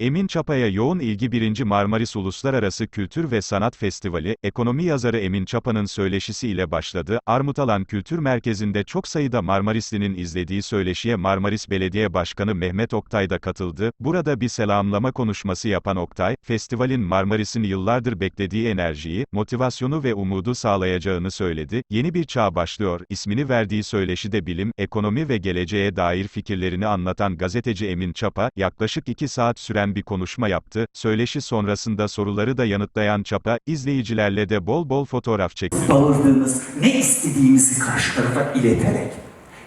Emin Çapa'ya yoğun ilgi 1. Marmaris Uluslararası Kültür ve Sanat Festivali, ekonomi yazarı Emin Çapa'nın söyleşisi ile başladı. Armutalan Kültür Merkezi'nde çok sayıda Marmarislinin izlediği söyleşiye Marmaris Belediye Başkanı Mehmet Oktay da katıldı. Burada bir selamlama konuşması yapan Oktay, festivalin Marmaris'in yıllardır beklediği enerjiyi, motivasyonu ve umudu sağlayacağını söyledi. Yeni bir çağ başlıyor, ismini verdiği söyleşide bilim, ekonomi ve geleceğe dair fikirlerini anlatan gazeteci Emin Çapa, yaklaşık 2 saat süren bir konuşma yaptı. Söyleşi sonrasında soruları da yanıtlayan Çapa, izleyicilerle de bol bol fotoğraf çekti. bağırdığımız, ne istediğimizi karşı tarafa ileterek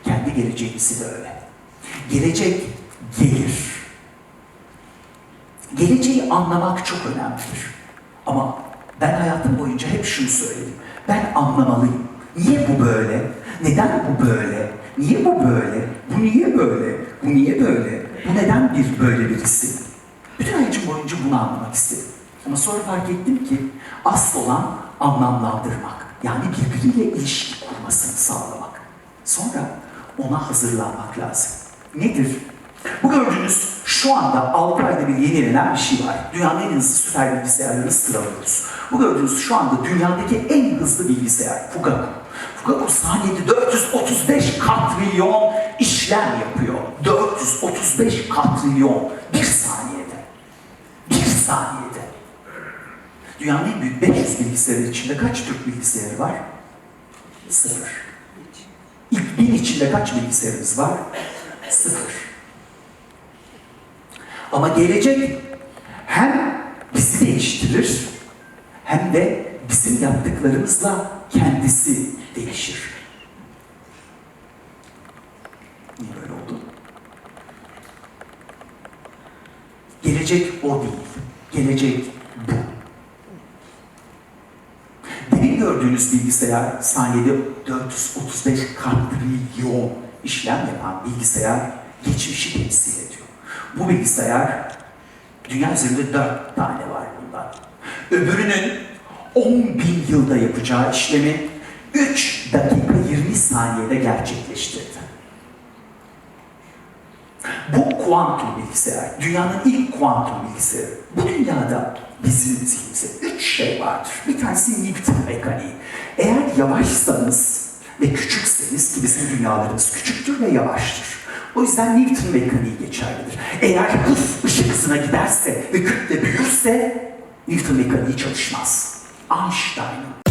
kendi geleceğimizi de öyle. Gelecek gelir. Geleceği anlamak çok önemlidir. Ama ben hayatım boyunca hep şunu söyledim. Ben anlamalıyım. Niye bu böyle? Neden bu böyle? Niye bu böyle? Bu niye böyle? Bu niye böyle? Bu neden bir böyle birisi? Hayatım boyunca bunu anlamak istedim. Ama sonra fark ettim ki asıl olan anlamlandırmak. Yani birbiriyle ilişki kurmasını sağlamak. Sonra ona hazırlanmak lazım. Nedir? Bu gördüğünüz şu anda 6 ayda bir yenilenen bir şey var. Dünyanın en hızlı süper bilgisayarlarını sıralıyoruz. Bu gördüğünüz şu anda dünyadaki en hızlı bilgisayar Fugaku. Fugaku saniyede 435 katrilyon işlem yapıyor. 435 katrilyon bir saniyede. Saniyede. Dünyanın en büyük 500 bilgisayarı içinde kaç Türk bilgisayarı var? Sıfır. İlk bin içinde kaç bilgisayarımız var? Sıfır. Ama gelecek hem bizi değiştirir hem de bizim yaptıklarımızla kendisi değişir. Niye böyle oldu? Gelecek o değil. Gelecek bu. Demin gördüğünüz bilgisayar saniyede 435 katrilyon işlem yapan bilgisayar geçmişi temsil ediyor. Bu bilgisayar dünya üzerinde dört tane var bundan. Öbürünün 10 bin yılda yapacağı işlemi 3 dakika 20 saniyede gerçekleştirdi. Kuantum bilgisayar, dünyanın ilk kuantum bilgisayarı. Bu dünyada bizim zihnimizde üç şey vardır. Bir tanesi Newton mekaniği. Eğer yavaşsanız ve küçükseniz ki bizim dünyalarımız küçüktür ve yavaştır. O yüzden Newton mekaniği geçerlidir. Eğer hız ışık hızına giderse ve kütle büyürse Newton mekaniği çalışmaz. Einstein'ın